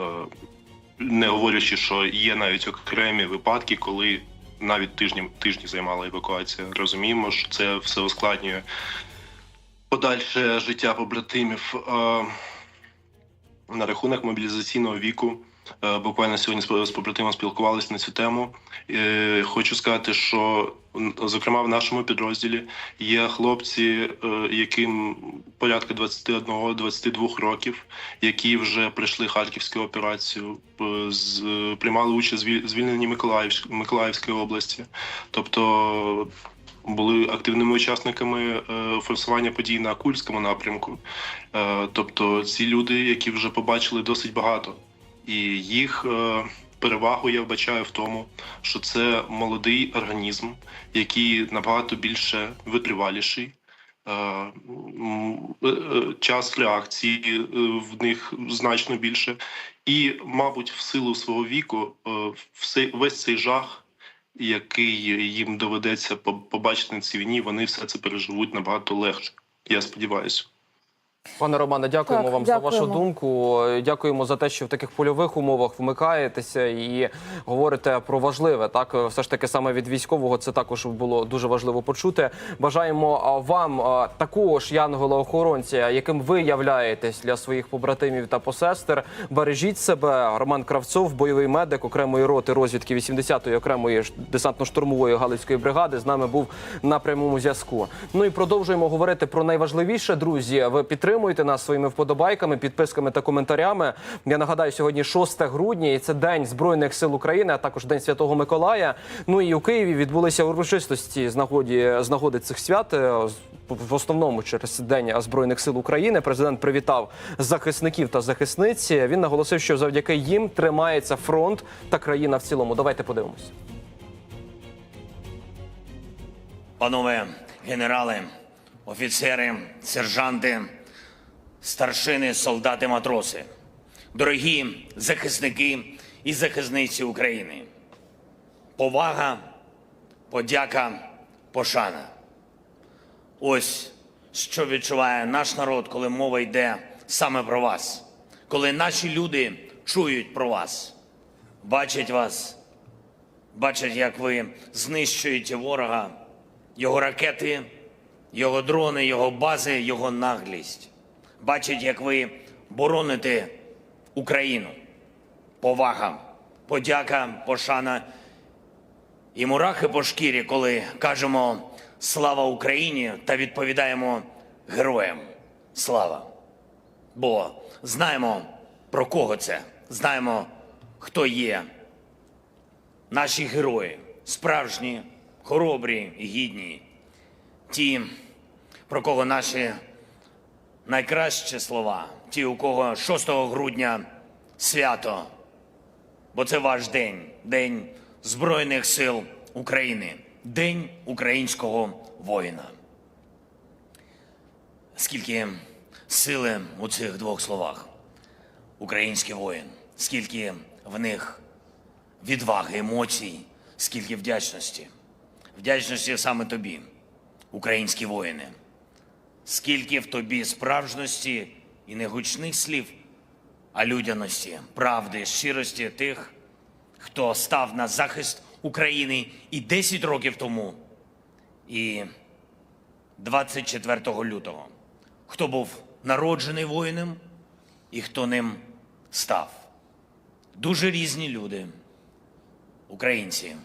Е, Не говорячи, що є навіть окремі випадки, коли навіть тижні, тижні займала евакуація. Розуміємо, що це все ускладнює подальше життя побратимів. Е, На рахунок мобілізаційного віку. Е, Буквально сьогодні з побратимом спілкувалися на цю тему. Е, Хочу сказати, що зокрема в нашому підрозділі є хлопці, е, яким порядка 21-22 років, які вже пройшли харківську операцію, приймали участь в звіль- звільненні Миколаївсь- Миколаївської області. Тобто були активними учасниками форсування подій на Кульському напрямку. Тобто ці люди, які вже побачили досить багато, і їх е, перевагу я вбачаю в тому, що це молодий організм, який набагато більше витриваліший. Е, е, Час реакції в них значно більше, і, мабуть, в силу свого віку, весь цей жах, який їм доведеться по- побачити на цій війні, вони все це переживуть набагато легше. Я сподіваюся. Пане Романе, дякуємо Так, вам за вашу думку. Дякуємо за те, що в таких польових умовах вмикаєтеся і говорите про важливе. Так, все ж таки, саме від військового це також було дуже важливо почути. Бажаємо вам а, також янгола-охоронця, яким ви являєтесь для своїх побратимів та посестер. Бережіть себе. Роман Кравцов, бойовий медик окремої роти розвідки 80-ї окремої десантно-штурмової галицької бригади, з нами був на прямому зв'язку. Ну і продовжуємо говорити про найважливіше, друзі. Ви підтримуєте нас своїми вподобайками, підписками та коментарями. Я нагадаю, сьогодні 6 грудня, і це День Збройних сил України, а також День Святого Миколая. Ну і у Києві відбулися урочистості з нагоді з нагоди цих свят. е, В основному через День Збройних сил України президент привітав захисників та захисниць. Він наголосив, що завдяки їм тримається фронт та країна в цілому. Давайте подивимось. Панове генерали, офіцери, сержанти, старшини, солдати, матроси, дорогі захисники і захисниці України. Повага, подяка, пошана. Ось що відчуває наш народ, коли мова йде саме про вас, коли наші люди чують про вас, бачать вас, бачать, як ви знищуєте ворога, його ракети, його дрони, його бази, його наглість. Бачать, як ви бороните Україну. Повага, подяка, пошана. І мурахи по шкірі, коли кажемо слава Україні та відповідаємо героям. Слава. Бо знаємо про кого це, знаємо, хто є наші герої, справжні, хоробрі і гідні, ті, про кого наші найкращі слова, ті, у кого 6 грудня свято, бо це ваш день, день Збройних сил України, день українського воїна. Скільки сили у цих двох словах, український воїн, скільки в них відваги, емоцій, скільки вдячності. Вдячності саме тобі, українські воїни. Скільки в тобі справжності і не гучних слів, а людяності, правди, щирості тих, хто став на захист України і 10 років тому, і 24 лютого, хто був народжений воїном і хто ним став. Дуже різні люди українці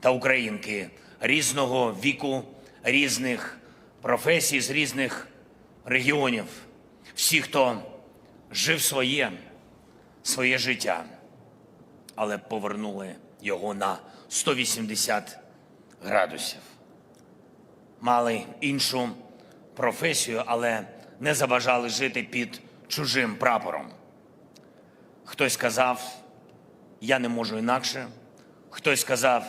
та українки різного віку, різних професій, з різних регіонів. Всі, хто жив своє, своє життя, але повернули його на 180 градусів. Мали іншу професію, але не забажали жити під чужим прапором. Хтось сказав, я не можу інакше. Хтось сказав,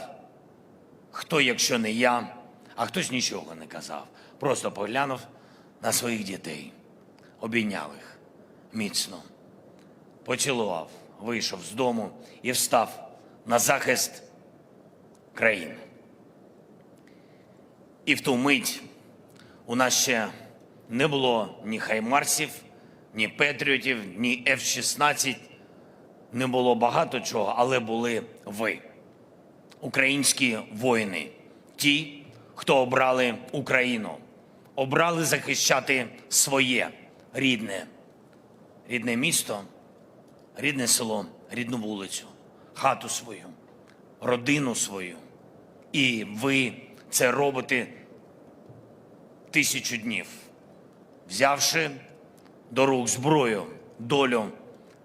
хто, якщо не я, а хтось нічого не казав. Просто поглянув на своїх дітей, обійняв їх. Міцно, поцілував, вийшов з дому і встав на захист країни. І в ту мить у нас ще не було ні хаймарсів, ні петріотів, ні F-16, не було багато чого, але були ви, українські воїни, ті, хто обрали Україну, обрали захищати своє рідне, рідне місто, рідне село, рідну вулицю, хату свою, родину свою. І ви це робите тисячу днів, взявши до рук зброю, долю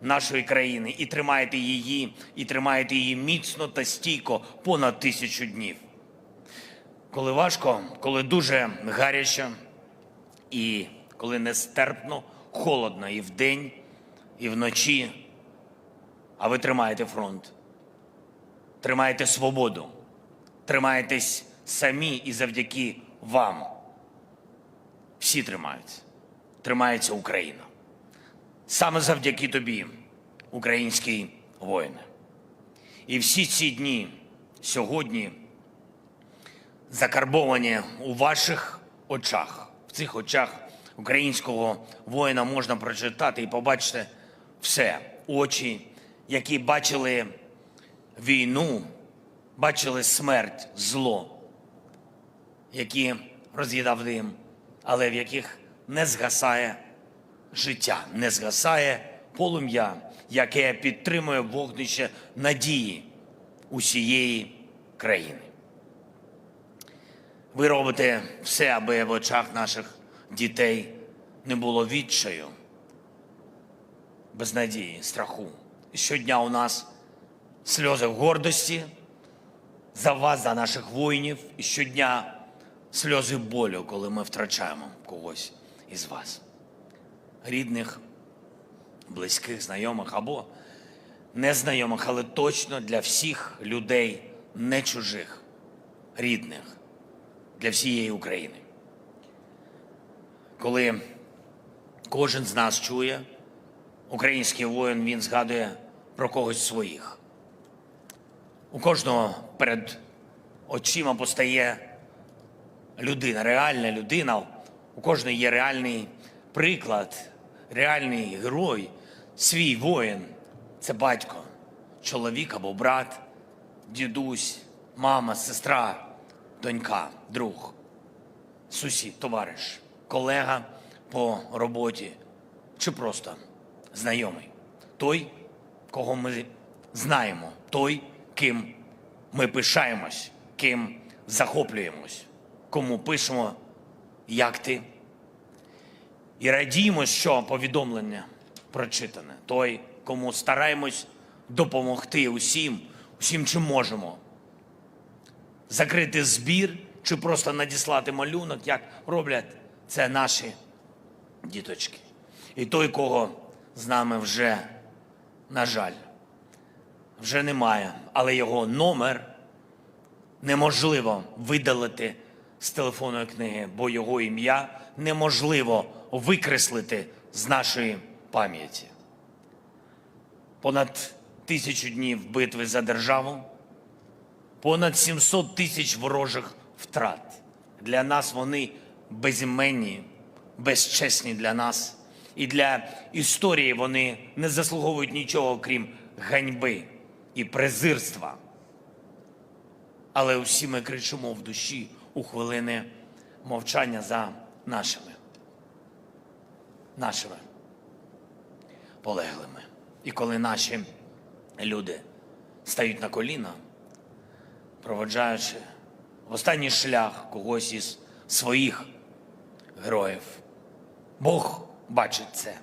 нашої країни і тримаєте її, і тримаєте її міцно та стійко понад тисячу днів. Коли важко, коли дуже гаряче, і коли нестерпно, холодно і вдень, і вночі, а ви тримаєте фронт, тримаєте свободу, тримаєтесь самі і завдяки вам. Всі тримаються. Тримається Україна. Саме завдяки тобі, український воїне. І всі ці дні сьогодні закарбовані у ваших очах. В цих очах українського воїна можна прочитати і побачити все. Очі, які бачили війну, бачили смерть, зло, які роз'їдав дим, але в яких не згасає життя, не згасає полум'я, яке підтримує вогнище надії усієї країни. Ви робите все, аби в очах наших дітей не було відчаю, безнадії, страху. І щодня у нас сльози в гордості за вас, за наших воїнів, і щодня сльози болю, коли ми втрачаємо когось із вас, рідних, близьких, знайомих або незнайомих, але точно для всіх людей не чужих, рідних, для всієї України. Коли кожен з нас чує, український воїн він згадує про когось своїх. У кожного перед очима постає людина, реальна людина. У кожної є реальний приклад, реальний герой, свій воїн. Це батько, чоловік або брат, дідусь, мама, сестра, донька, друг, сусід, товариш, колега по роботі чи просто знайомий. Той, кого ми знаємо, той, ким ми пишаємось, ким захоплюємось, кому пишемо, як ти. І радіємо, що повідомлення прочитане. Той, кому стараємось допомогти усім, усім, чим можемо. Закрити збір чи просто надіслати малюнок, як роблять це наші діточки. І той, кого з нами вже, на жаль, вже немає, але його номер неможливо видалити з телефонної книги, бо його ім'я неможливо викреслити з нашої пам'яті. Понад тисячу днів битви за державу, понад 700 тисяч ворожих втрат. Для нас вони безіменні, безчесні для нас. І для історії вони не заслуговують нічого, крім ганьби і презирства. Але усі ми кричимо в душі у хвилини мовчання за нашими, нашими полеглими. І коли наші люди стають на коліна, проводжаючи в останній шлях когось із своїх героїв, Бог бачить це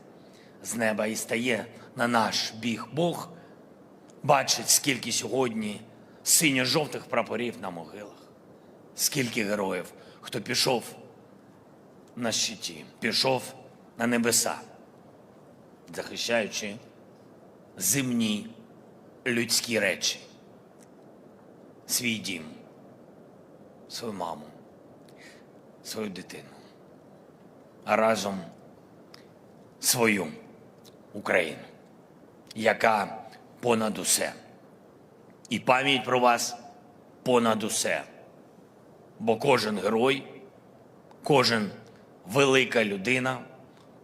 з неба і стає на наш біг. Бог бачить, скільки сьогодні синьо-жовтих прапорів на могилах, скільки героїв, хто пішов на щиті, пішов на небеса, захищаючи земні людські речі, свій дім, свою маму, свою дитину, а разом свою Україну, яка понад усе. І пам'ять про вас понад усе. Бо кожен герой, кожен велика людина,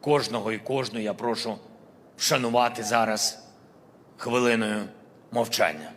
кожного і кожну я прошу вшанувати зараз хвилиною мовчання.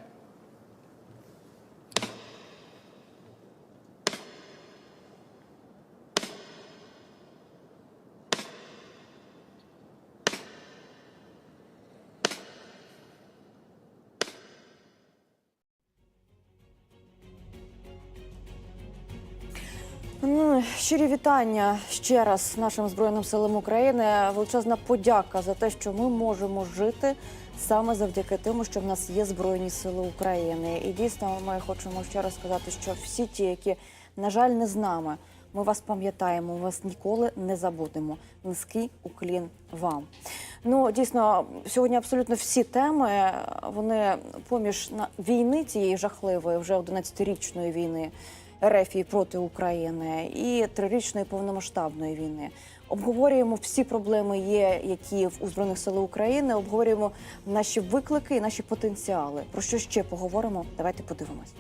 Ну, щирі вітання ще раз нашим збройним силам України. Величезна подяка за те, що ми можемо жити саме завдяки тому, що в нас є збройні сили України. І дійсно, ми хочемо ще раз сказати, що всі ті, які на жаль не з нами, ми вас пам'ятаємо, вас ніколи не забудемо. Низький уклін вам. Ну дійсно, сьогодні абсолютно всі теми вони поміж війни цієї жахливої, вже 11-річної війни. РФ проти України і трирічної повномасштабної війни. Обговорюємо всі проблеми, є які в у збройних сил України. Обговорюємо наші виклики і наші потенціали. Про що ще поговоримо? Давайте подивимось.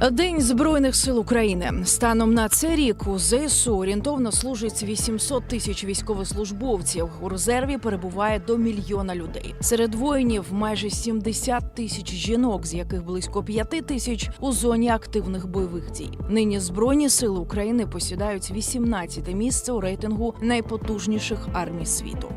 День збройних сил України станом на цей рік у ЗСУ орієнтовно служить 800 тисяч військовослужбовців. У резерві перебуває до мільйона людей. Серед воїнів майже 70 тисяч жінок, з яких близько 5 тисяч у зоні активних бойових дій. Нині збройні сили України посідають 18 місце у рейтингу найпотужніших армій світу.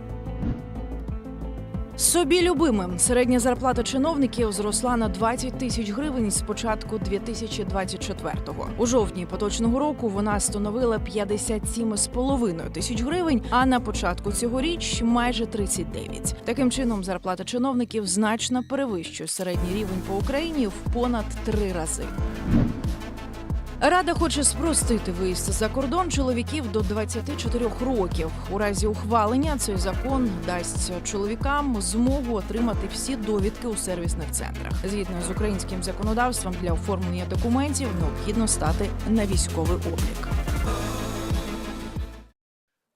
Собі любимим середня зарплата чиновників зросла на 20 тисяч гривень з початку 2024-го. У жовтні поточного року вона становила 57,5 тисяч гривень, а на початку цьогоріч майже 39. Таким чином, зарплата чиновників значно перевищує середній рівень по Україні в понад три рази. Рада хоче спростити виїзд за кордон чоловіків до 24 років. У разі ухвалення цей закон дасть чоловікам змогу отримати всі довідки у сервісних центрах. Згідно з українським законодавством, для оформлення документів необхідно стати на військовий облік.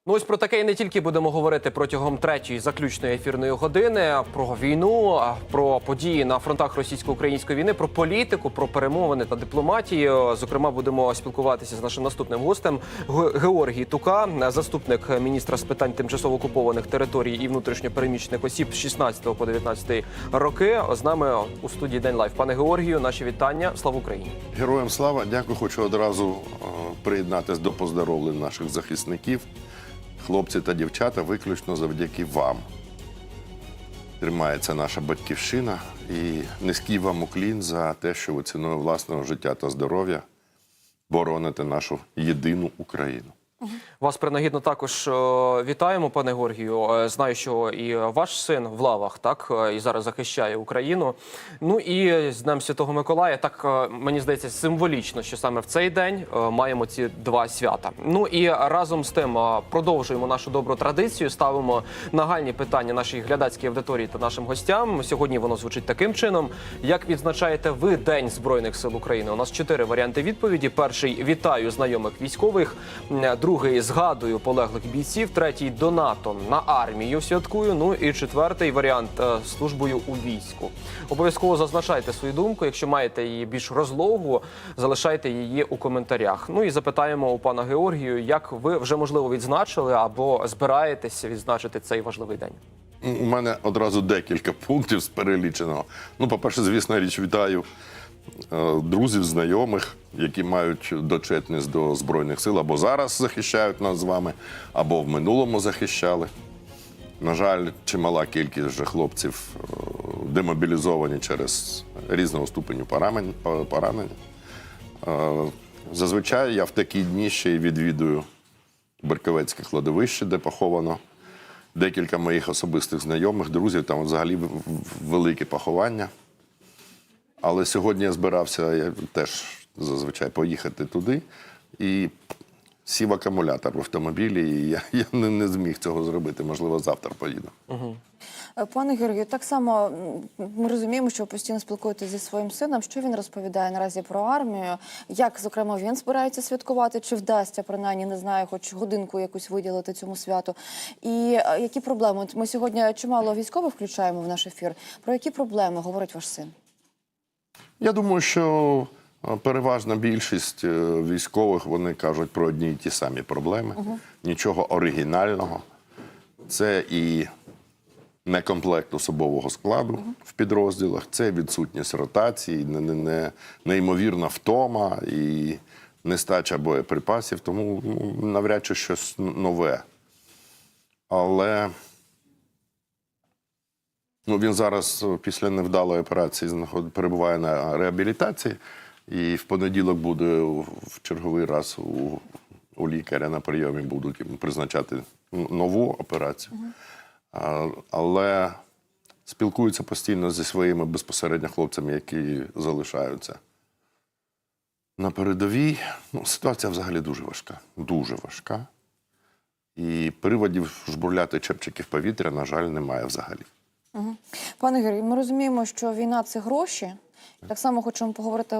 Ну ось про таке і не тільки будемо говорити протягом третьої заключної ефірної години. Про війну, про події на фронтах російсько-української війни, про політику, про перемовини та дипломатію. Зокрема, будемо спілкуватися з нашим наступним гостем Ге- Георгій Тука, заступник міністра з питань тимчасово окупованих територій і внутрішньопереміщених осіб з 16 по 19 роки. З нами у студії День Лайф. Пане Георгію, наші вітання. Слава Україні! Героям слава, дякую. Хочу одразу е, приєднатись до поздоровлень наших захисників. Хлопці та дівчата, виключно завдяки вам. Тримається наша батьківщина і низький вам уклін за те, що ви ціною власного життя та здоров'я бороните нашу єдину Україну. Вас принагідно також е, вітаємо, пане Георгію. Е, Знаю, що і ваш син в лавах, так е, і зараз захищає Україну. Ну і з Днем Святого Миколая, так мені здається, символічно, що саме в цей день маємо ці два свята. Ну і разом з тим продовжуємо нашу добру традицію. Ставимо нагальні питання нашій глядацькій аудиторії та нашим гостям. Сьогодні воно звучить таким чином: як відзначаєте ви День Збройних сил України? У нас чотири варіанти відповіді. Перший вітаю знайомих військових. М, Другий згадую полеглих бійців. Третій донатом на армію святкую. Ну і четвертий варіант е, службою у війську. Обов'язково зазначайте свою думку. Якщо маєте її більш розлогу, залишайте її у коментарях. Ну і запитаємо у пана Георгію, як ви вже можливо відзначили або збираєтеся відзначити цей важливий день. У мене одразу декілька пунктів з переліченого. Ну, по-перше, звісно, річ вітаю друзів, знайомих, які мають дочетність до Збройних сил або зараз захищають нас з вами, або в минулому захищали. На жаль, чимала кількість вже хлопців е, демобілізовані через різного ступеню. Е, Зазвичай я в такі дні ще й відвідую Берковецьке кладовище, де поховано декілька моїх особистих знайомих, друзів. Там взагалі велике поховання. Але сьогодні я збирався я теж зазвичай поїхати туди і сів акумулятор в автомобілі, і я, я не, не зміг цього зробити. Можливо, завтра поїду. Е, Пане Георгію, так само ми розуміємо, що ви постійно спілкуєтеся зі своїм сином. Що він розповідає наразі про армію? Як зокрема він збирається святкувати? Чи вдасться принаймні, не знаю, хоч годинку якусь виділити цьому святу? І е, які проблеми? Ми сьогодні чимало військових включаємо в наш ефір. Про які проблеми говорить ваш син? Я думаю, що е, переважна більшість е, військових вони кажуть про одні й ті самі проблеми. Нічого оригінального. Це і некомплект особового складу в підрозділах, це відсутність ротації, не, не, не, неймовірна втома і нестача боєприпасів, тому ну, навряд чи щось нове. Але ну, він зараз е, після невдалої операції перебуває на реабілітації, і в понеділок буде в черговий раз у, у лікаря на прийомі будуть призначати нову операцію. А, але спілкується постійно зі своїми безпосередньо хлопцями, які залишаються. На передовій ну, ситуація взагалі дуже важка. Дуже важка. І приводів жбурляти чепчики в повітря, на жаль, немає взагалі. Пане Георгій, ми розуміємо, що війна це гроші. Так само хочемо поговорити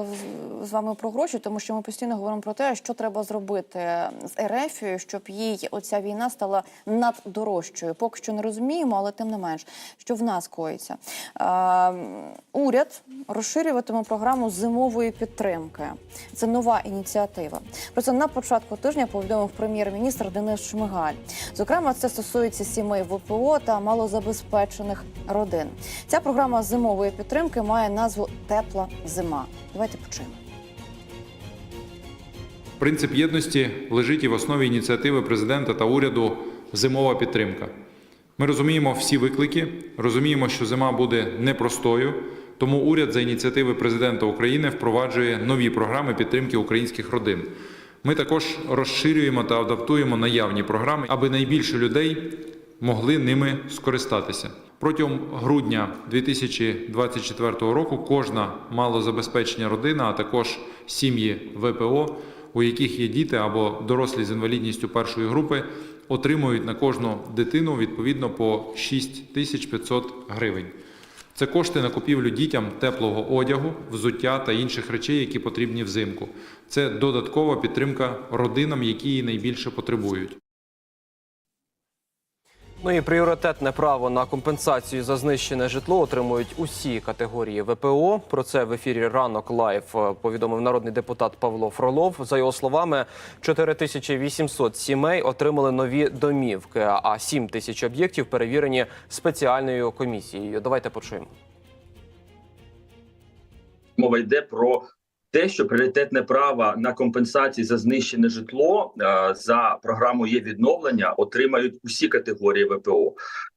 з вами про гроші, тому що ми постійно говоримо про те, що треба зробити з Ерефією, щоб їй оця війна стала наддорожчою. Поки що не розуміємо, але тим не менш, що в нас коїться. Уряд розширюватиме програму зимової підтримки. Це нова ініціатива. Про це на початку тижня повідомив прем'єр-міністр Денис Шмигаль. Зокрема, це стосується сімей ВПО та малозабезпечених родин. Ця програма зимової підтримки має назву Тепла зима. Давайте почуємо. Принцип єдності лежить і в основі ініціативи президента та уряду зимова підтримка. Ми розуміємо всі виклики, розуміємо, що зима буде непростою, тому уряд за ініціативи президента України впроваджує нові програми підтримки українських родин. Ми також розширюємо та адаптуємо наявні програми, аби найбільше людей могли ними скористатися. Протягом грудня 2024 року кожна малозабезпечена родина, а також сім'ї ВПО, у яких є діти або дорослі з інвалідністю першої групи, отримують на кожну дитину відповідно по 6500 гривень. Це кошти на купівлю дітям теплого одягу, взуття та інших речей, які потрібні взимку. Це додаткова підтримка родинам, які її найбільше потребують. Ну і пріоритетне право на компенсацію за знищене житло отримують усі категорії ВПО. Про це в ефірі ранок лайв е, повідомив народний депутат Павло Фролов. За його словами, 4800 сімей отримали нові домівки, а 7 тисяч об'єктів перевірені спеціальною комісією. Давайте почуємо. мова йде про те, що пріоритетне право на компенсації за знищене житло е, за програмою є відновлення отримають усі категорії ВПО.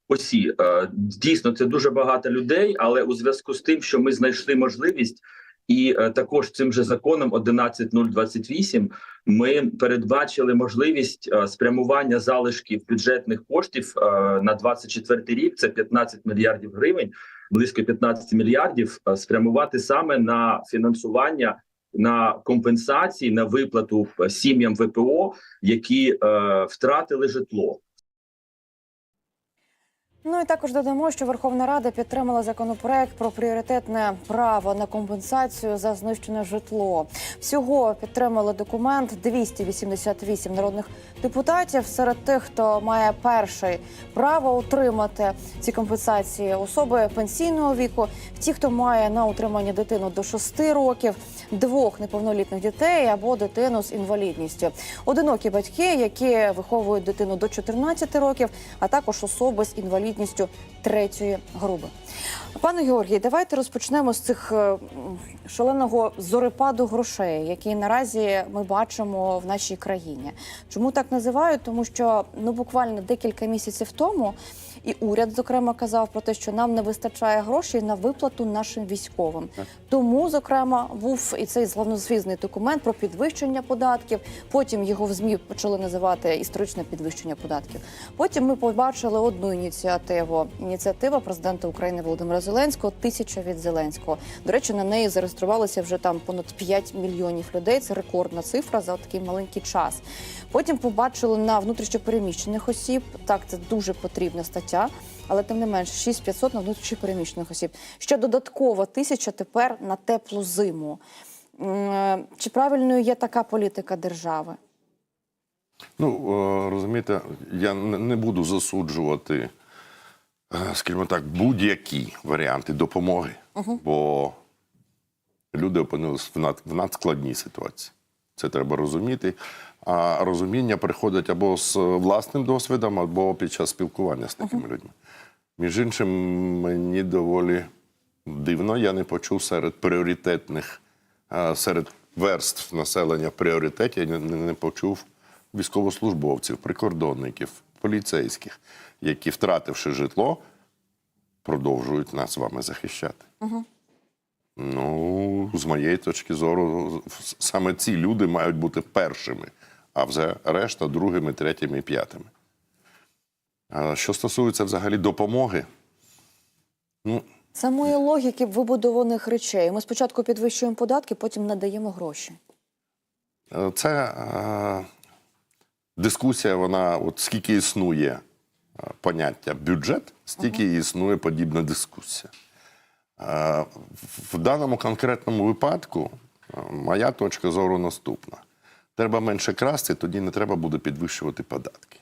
Усі Е, дійсно це дуже багато людей, але у зв'язку з тим, що ми знайшли можливість. І е, також цим же законом 11.028 ми передбачили можливість спрямування залишків бюджетних коштів на 24 рік. Це 15 мільярдів гривень, близько 15 мільярдів е, спрямувати саме на фінансування. На компенсації на виплату е, сім'ям ВПО, які е, втратили житло. Ну і також додамо, що Верховна Рада підтримала законопроект про пріоритетне право на компенсацію за знищене житло. Всього підтримали документ 288 народних депутатів. Серед тих, хто має перший право отримати ці компенсації, особи пенсійного віку, ті, хто має на утримання дитину до 6 років, двох неповнолітних дітей або дитину з інвалідністю, одинокі батьки, які виховують дитину до 14 років, а також особи з інвалідністю третьої групи. Пане Георгій, давайте розпочнемо з цих е, шаленого зорепаду грошей, які наразі ми бачимо в нашій країні. Чому так називають? Тому що ну буквально декілька місяців тому. І уряд, зокрема, казав про те, що нам не вистачає грошей на виплату нашим військовим. Тому, зокрема, був і цей славнозвісний документ про підвищення податків. Потім його в змі почали називати історичне підвищення податків. Потім ми побачили одну ініціативу. Ініціатива президента України Володимира Зеленського Тисяча від Зеленського. До речі, на неї зареєструвалося вже там понад 5 мільйонів людей. Це рекордна цифра за такий маленький час. Потім побачили на внутрішньопереміщених осіб. Так, це дуже потрібна стаття, але тим не менш 6500 на внутрішньопереміщених осіб. Ще додаткова тисяча тепер на теплу зиму. Е, Чи правильною є така політика держави? Ну, е, розумієте, я не буду засуджувати, е, скажімо так, будь-які варіанти допомоги, бо люди опинилися в надскладній ситуації. Це треба розуміти. А розуміння приходить або з власним досвідом, або під час спілкування з такими людьми. Між іншим, мені доволі дивно, я не почув серед пріоритетних, серед верств населення в пріоритеті, я не, почув військовослужбовців, прикордонників, поліцейських, які, втративши житло, продовжують нас з вами захищати. Ну, з моєї точки зору, саме ці люди мають бути першими, а вже решта другими, третіми і п'ятими. Що стосується взагалі допомоги, ну, Самої логіки вибудованих речей. Ми спочатку підвищуємо податки, потім надаємо гроші. е, це е, дискусія, вона, от скільки існує е, поняття бюджет, стільки і існує подібна дискусія. Е, в- В даному конкретному випадку е, моя точка зору наступна: треба менше красти, тоді не треба буде підвищувати податки.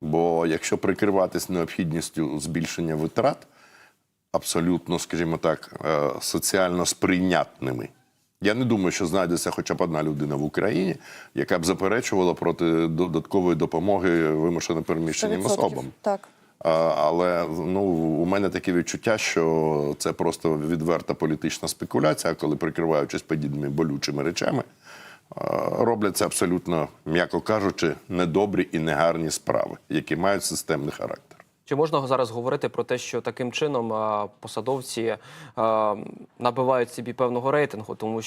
Бо якщо прикриватись необхідністю збільшення витрат, абсолютно, скажімо так, е, соціально сприйнятними. Я не думаю, що знайдеться хоча б одна людина в Україні, яка б заперечувала проти додаткової допомоги вимушено переміщеним особам. Так. Але ну, у мене таке відчуття, що це просто відверта політична спекуляція, коли прикриваючись подібними болючими речами, робляться абсолютно, м'яко кажучи, недобрі і негарні справи, які мають системний характер. Чи можна зараз говорити про те, що таким чином посадовці набивають собі певного рейтингу, тому що